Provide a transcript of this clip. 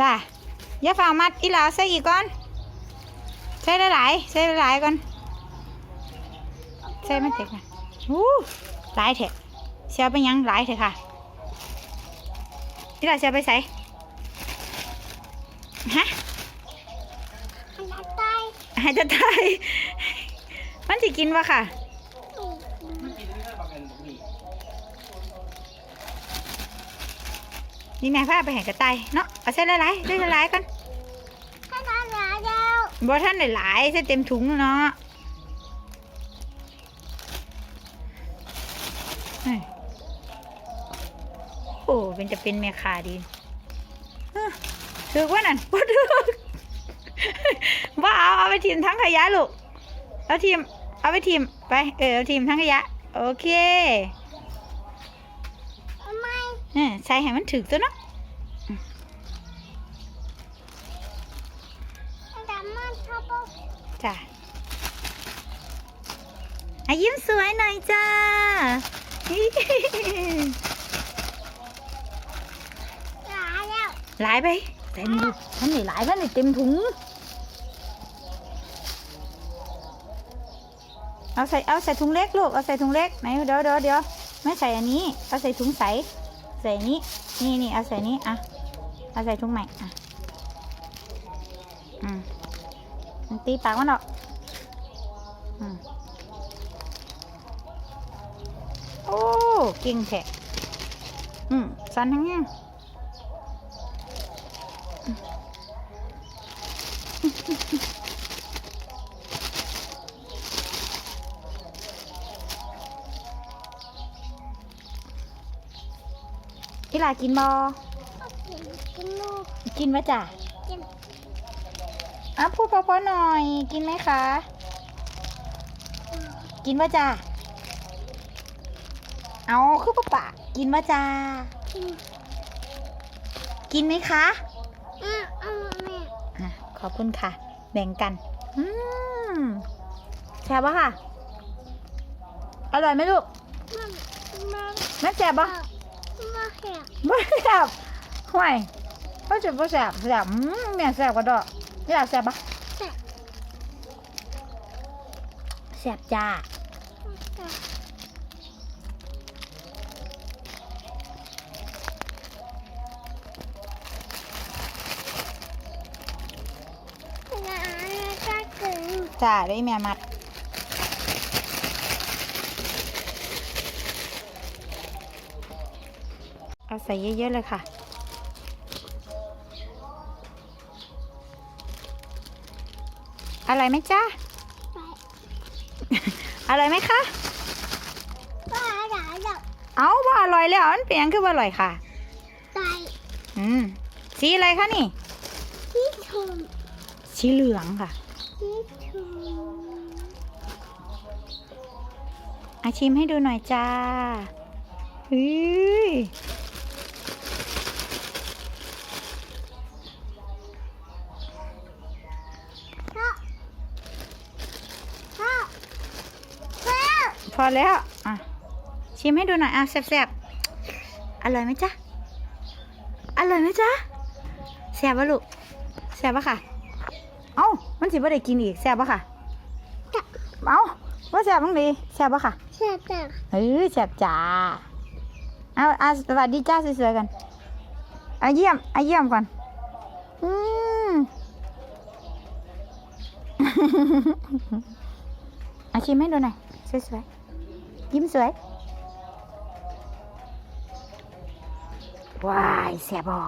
จ้าอย่าฝ่ามัดอีหลาใส่อีกก่อน ใส่หลายๆใส่หลายๆก่อน ใส่ไม่เต็มนะอู้หลายเถอะเสียไปยังหลายเถอะค่ะอีหลาเสียไปใส่ฮะอันนั้นใต้หายจะตายมันสิกินวะค่ะ นี่แม่พาไปแห่กระต่ายเนาะเอาใส่หลายๆใส่หลายๆก่อนถ้าทานหลายแล้วบ่ท่านได้หลายใส่เต็มถุงแล้วเนาะเฮ้ยโอ้เป็นจะเป็นแม่ค้าดีฮะถือว่านั่นบ่ถือว่าเอาเอาไปทีมทั้งขยะลูกเอาทีมเอาไปทีมไปเออเอาทีมทั้งขยะ โอเคทำไมเออ ใส่ให้มันถึกตัวเนาะอันนั้นมันชอบจ้ะอายิ้มสวยหน่อยจ้าหลายแล้วหลายไปเต็มดูท่านนี่หลายท่านนี่เต็มถุง เอาใส่เอาใส่ถุงเล็กลูก เอาใส่ถุงเล็กไหนเดี๋ยวเดี๋ยวเดี๋ยวไม่ใส่อันนี้ เอาใส่ถุงใส ใส่อันนี้ นี่นี่เอาใส่นี้อะเอาใส่ถุงใหม่อะอืมมันตีปากมันออกอืมโอ้เก่งแท้อืมสันทั้งนี้ อีหลากินบอกินลูกกินวะจ้ะกินอะพูดเพราะๆหน่อย กินไหมคะ กินวะจ้ะเอาคือปะปะกินวะจ้ากินกินไหมคะอะอะแม่อะขอบคุณค่ะ แบ่งกัน อืมแซ่บปะค่ะ อร่อยไหมลูกมันมันแม่แซ่บปะ มาแข็งไม่แซ่บห่วยก็จะบ่แซ่บแซ่บอืมแม่แซ่บกว่าดอกนี่ล่ะแซ่บปะแข็งแซ่บจ้าแข็งแล้วก็กินจ้าได้แม่มัด เอาใส่เยอะๆเลยค่ะ อะไรอยไหมจ้าไปอะไรอยไหมคะไปหลายแล้วเอาว่าอร่อยแล้วมันเป็นหยังคือว่าอร่อยค่ะไปอืมสีอะไรคะนี่ที่ชมสีเหลืองค่ะที่ชมอาชิมให้ดูหน่อยจ้าเฮ้ย พอแล้ว อะ ชิมให้ดูหน่อยอะแซ่บๆอร่อยไหมจ๊ะ อร่อยไหมจ๊ะแซ่บปะลูกแซ่บปะค่ะ เอ้า มันสิบ่ได้กินอีกแซ่บปะค่ะ เอ้าว่าแซ่บบ้างดีแซ่บปะค่ะเสียแต่เฮ้ยแซ่บจ้าเอาอะสวัสดีจ้าสวยๆกันเอาเยี่ยมเอาเยี่ยมก่อน อืมอาชิมให้ดูหน่อยสวยๆ ยิ้มสวย ว้ายแสบบอ